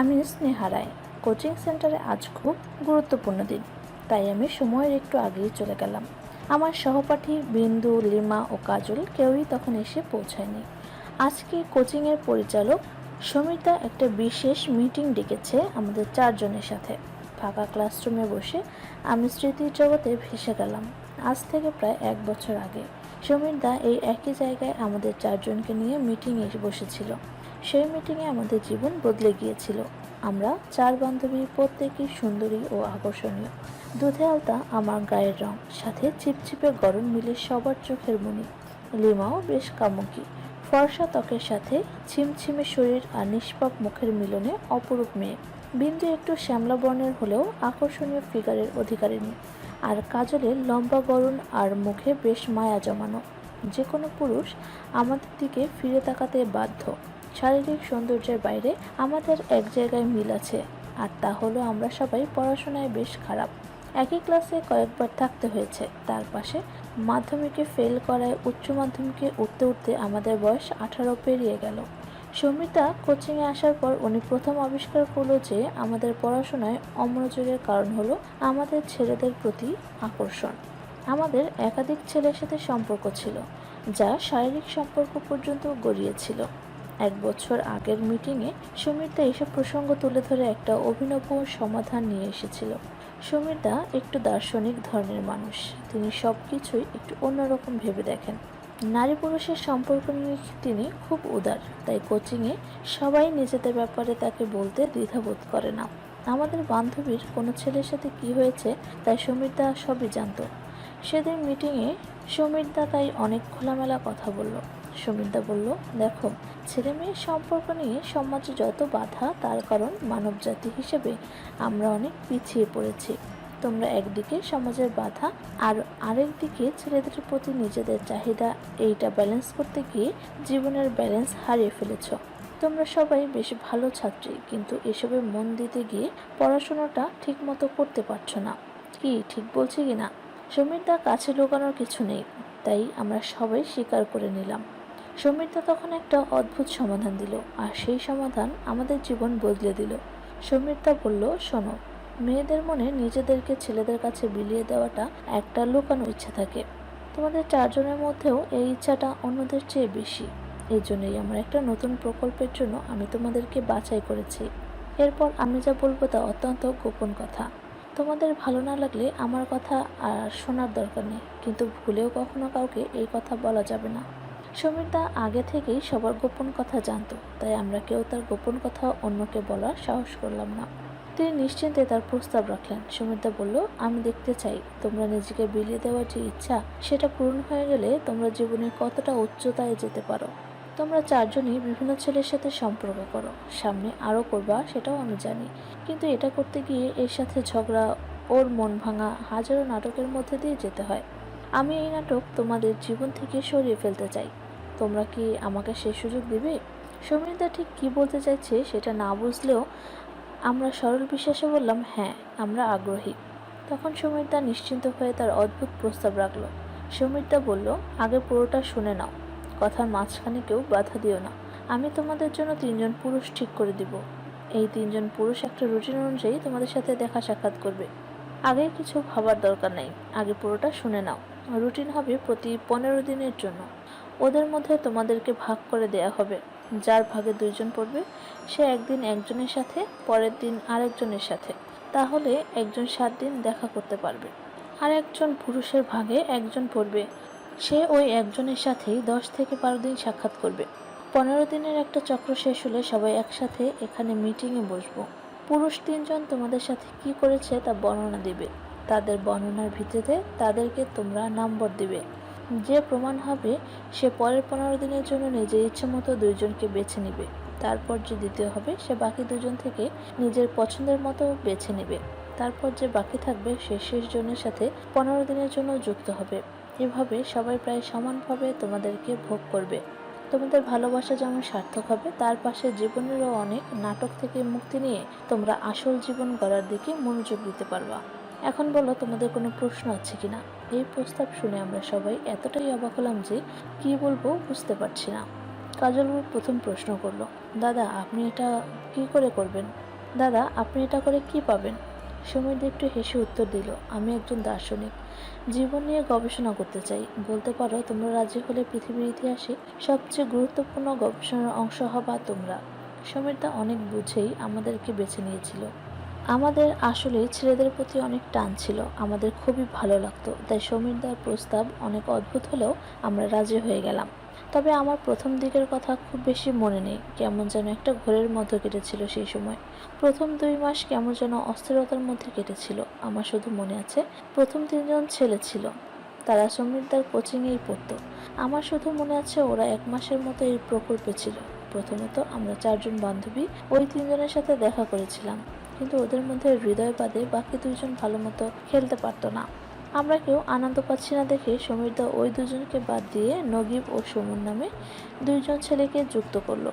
আমি স্নেহা রায় কোচিং সেন্টারে আজ খুব গুরুত্বপূর্ণ দিন। তাই আমি সময়ের একটু আগেই চলে গেলাম। আমার সহপাঠী বিন্দু, লিমা ও কাজল কেউই তখন এসে পৌঁছায়নি। আজকে কোচিংয়ের পরিচালক সমিতা একটা বিশেষ মিটিং ডেকেছে আমাদের চারজনের সাথে। ফাঁকা ক্লাসরুমে বসে আমি স্মৃতির জগতে ভেসে গেলাম। আজ থেকে প্রায় এক বছর আগে সমীরদা এই একই জায়গায় আমাদের চারজনকে নিয়ে মিটিংয়ে বসেছিল। সেই মিটিংয়ে আমাদের জীবন বদলে গিয়েছিল। আমরা চার বান্ধবী প্রত্যেকেই সুন্দরী ও আকর্ষণীয়। দুধে আলতা আমার গায়ের রং, সাথে চিপচিপে গরম মিলে সবার চোখের মনি। লিমাও বেশ কামুকি। ফর্সা ত্বকের সাথে ছিমছিমে শরীর আর নিষ্পাপ মুখের মিলনে অপরূপ মেয়ে। বিন্দু একটু শ্যামলা বর্ণের হলেও আকর্ষণীয় ফিগারের অধিকারিণী। আর কাজলের লম্বা গরণ আর মুখে বেশ মায়া জমানো। যে কোনো পুরুষ আমাদের দিকে ফিরে তাকাতে বাধ্য। শারীরিক সৌন্দর্যের বাইরে আমাদের এক জায়গায় মিল আছে। আর তা হলো আমরা সবাই পড়াশোনায় বেশ খারাপ। একই ক্লাসে কয়েকবার থাকতে হয়েছে। তার পাশে মাধ্যমিকে ফেল করায় উচ্চ মাধ্যমিকে উঠতে উঠতে আমাদের বয়স আঠারো পেরিয়ে গেল। সমিতা কোচিংয়ে আসার পর উনি প্রথম আবিষ্কার করল যে আমাদের পড়াশোনায় অমনোযোগের কারণ হলো আমাদের ছেলেদের প্রতি আকর্ষণ। আমাদের একাধিক ছেলের সাথে সম্পর্ক ছিল, যা শারীরিক সম্পর্ক পর্যন্ত গড়িয়েছিল। এক বছর আগের মিটিংয়ে সুমিতা এসব প্রসঙ্গ তুলে ধরে একটা অভিনব সমাধান নিয়ে এসেছিল। সুমিতা একটু দার্শনিক ধরনের মানুষ। তিনি সব কিছুই একটু অন্যরকম ভেবে দেখেন। নারী পুরুষের সম্পর্ক নিয়ে তিনি খুব উদার, তাই কোচিংয়ে সবাই নিজেদের ব্যাপারে তাকে বলতে দ্বিধাবোধ করে না। আমাদের বান্ধবীর কোনো ছেলের সাথে কি হয়েছে, তাই সমীরদা সবই জানতো। সেদিন মিটিংয়ে সমীরদা তাই অনেক খোলামেলা কথা বলল। সমীরদা বলল, দেখো ছেলে মেয়ের সম্পর্ক নিয়ে সমাজে যত বাধা, তার কারণ মানবজাতি হিসেবে আমরা অনেক পিছিয়ে পড়েছি। তোমরা একদিকে সমাজের বাধা আর আরেকদিকে ছেলেদের প্রতি নিজেদের চাহিদা, এইটা ব্যালেন্স করতে গিয়ে জীবনের ব্যালেন্স হারিয়ে ফেলেছ। তোমরা সবাই বেশ ভালো ছাত্রী, কিন্তু এসবে মন দিতে গিয়ে পড়াশোনাটা ঠিক মতো করতে পারছ না। কি, ঠিক বলছি কি না সমীরদা কাছে লুকানোর কিছু নেই, তাই আমরা সবাই স্বীকার করে নিলাম। সমীরদা তখন একটা অদ্ভুত সমাধান দিল, আর সেই সমাধান আমাদের জীবন বদলে দিল। সমীরদা বলল, শোনো, মেয়েদের মনে নিজেদেরকে ছেলেদের কাছে বিলিয়ে দেওয়াটা একটা লুকানো ইচ্ছা থাকে। তোমাদের চারজনের মধ্যেও এই ইচ্ছাটা অন্যদের চেয়ে বেশি। এই জন্যই আমার একটা নতুন প্রকল্পের জন্য আমি তোমাদেরকে বাছাই করেছি। এরপর আমি যা বলব তা অত্যন্ত গোপন কথা। তোমাদের ভালো না লাগলে আমার কথা আর শোনার দরকার নেই, কিন্তু ভুলেও কখনো কাউকে এই কথা বলা যাবে না। সমীরদা আগে থেকেই সবার গোপন কথা জানতো, তাই আমরা কেউ তার গোপন কথা অন্যকে বলার সাহস করলাম না। তিনি নিশ্চিন্তে তার প্রস্তাব রাখলেন। সমীরদা বলল, আমি দেখতে চাই, তোমরা নিজেকে বিলিয়ে দেওয়ার যে ইচ্ছা, সেটা পূরণ হয়ে গেলে তোমরা জীবনে কতটা উচ্চতায় যেতে পারো। তোমরা চারজনই বিভিন্ন ছেলের সাথে সম্পর্ক করো, সামনে আরও করবা সেটাও আমি জানি। কিন্তু এটা করতে গিয়ে এর সাথে ঝগড়া, ওর মন ভাঙা, হাজারো নাটকের মধ্যে দিয়ে যেতে হয়। আমি এই নাটক তোমাদের জীবন থেকে সরিয়ে ফেলতে চাই। তোমরা কি আমাকে সেই সুযোগ দিবে? সমীরদা ঠিক কি বলতে চাইছে সেটা না বুঝলেও আমরা সরল বিশ্বাসে বললাম হ্যাঁ আমরা আগ্রহী। তখন সমীরদা নিশ্চিন্ত হয়ে তার অদ্ভুত প্রস্তাব রাখল। সমীরদা বলল, আগে পুরোটা শুনে নাও। কথার মাঝখানে কেউ বাধা দিও না। আমি তোমাদের জন্য তিনজন পুরুষ ঠিক করে দিব। এই তিনজন পুরুষ একটা রুটিন অনুযায়ী তোমাদের সাথে দেখা সাক্ষাৎ করবে। আগে কিছু ভাবার দরকার নাই। আগে পুরোটা শুনে নাও। রুটিন হবে প্রতি পনেরো দিনের জন্য। ওদের মধ্যে তোমাদেরকে ভাগ করে দেয়া হবে। যার ভাগে দুইজন পড়বে, সে একদিন একজনের সাথে, পরের দিন আরেকজনের সাথে। তাহলে একজন সাত দিন দেখা করতে পারবে। আর একজন পুরুষের ভাগে একজন পড়বে। সে ওই একজনের সাথেই দশ থেকে বারো দিন সাক্ষাৎ করবে। পনেরো দিনের একটা চক্র শেষ হলে সবাই একসাথে এখানে মিটিংয়ে বসবো। পুরুষ তিনজন তোমাদের সাথে কি করেছে তা বর্ণনা দিবে। তাদের বর্ণনার ভিত্তিতে তাদেরকে তোমরা নম্বর দিবে। যে প্রমাণ হবে, সে পরের পনেরো দিনের জন্য নিজের ইচ্ছে মতো দুইজনকে বেছে নিবে। তারপর যে দ্বিতীয় হবে, সে বাকি দুজন থেকে নিজের পছন্দের মতো বেছে নেবে। তারপর যে বাকি থাকবে, সে শেষ জনের সাথে পনেরো দিনের জন্য যুক্ত হবে। এভাবে সবাই প্রায় সমানভাবে তোমাদেরকে ভোগ করবে। তোমাদের ভালোবাসা যেমন সার্থক হবে, তার পাশে জীবনেরও অনেক নাটক থেকে মুক্তি নিয়ে তোমরা আসল জীবন গড়ার দিকে মনোযোগ দিতে পারবা। এখন বলো তোমাদের কোনো প্রশ্ন আছে কিনা? এই প্রস্তাব শুনে আমরা সবাই এতটাই অবাক হলাম যে কি বলব বুঝতে পারছি না। কাজল প্রথম প্রশ্ন করল, দাদা, আপনি এটা কি করে করবেন? দাদা, আপনি এটা করে কি পাবেন? সমীর একটু হেসে উত্তর দিল, আমি একজন দার্শনিক। জীবন নিয়ে গবেষণা করতে চাই। বলতে পারো, তোমরা রাজি হলে পৃথিবীর ইতিহাসে সবচেয়ে গুরুত্বপূর্ণ গবেষণার অংশ হবা তোমরা। সমীরদা অনেক বুঝেই আমাদেরকে বেছে নিয়েছিল। আমাদের আসলে ছেলেদের প্রতি অনেক টান ছিল। আমাদের খুবই ভালো লাগতো। তাই সমীরদার প্রস্তাব অনেক অদ্ভুত হলেও আমরা রাজি হয়ে গেলাম। তবে আমার প্রথম দিকের কথা খুব বেশি মনে নেই। কেমন যেন একটা ঘোরের মধ্যে কেটেছিল সেই সময়। প্রথম দুই মাস কেমন যেন অস্থিরতার মধ্যে কেটেছিল। আমার শুধু মনে আছে, প্রথম তিনজন ছেলে ছিল। তারা সমীরদার কোচিংয়েই পড়তো। আমার শুধু মনে আছে ওরা এক মাসের মতো এই প্রকল্পে ছিল। প্রথমত আমরা চারজন বান্ধবী, ওই তিনজনের সাথে দেখা করেছিলাম। কিন্তু ওদের মধ্যে হৃদয় বাদে বাকি দুজন ভালো মতো খেলতে পারতো না। আমরা কেউ আনন্দ পাচ্ছি না দেখে সমীরদা ওই দুজনকে বাদ দিয়ে নগিব ও সমুন নামে দুইজন ছেলেকে যুক্ত করল।